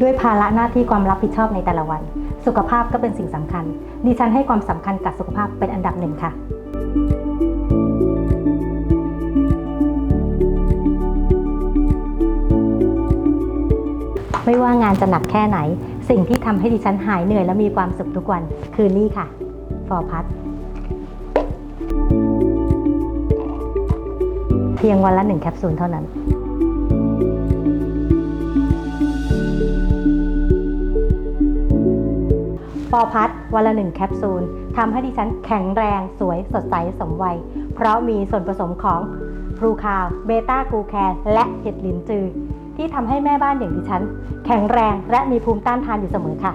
ด้วยภาระหน้าที่ความรับผิดชอบในแต่ละวัน สุขภาพก็เป็นสิ่งสำคัญ ดิฉันให้ความสำคัญกับสุขภาพเป็นอันดับหนึ่งค่ะไม่ว่างานจะหนักแค่ไหน สิ่งที่ทำให้ดิฉันหายเหนื่อยและมีความสุขทุกวัน คือนี่ค่ะ ฟอร์พัทเพียงวันละหนึ่งแคปซูลเท่านั้น ฟอร์พัทวันละหนึ่งแคปซูลทำให้ดิฉันแข็งแรงสวยสดใสสมวัย เพราะมีส่วนผสมของพลูคาวเบต้ากูแคนและเห็ดลินจือ ที่ทำให้แม่บ้านอย่างดิฉัน แข็งแรงและมีภูมิต้านทานอยู่เสมอค่ะ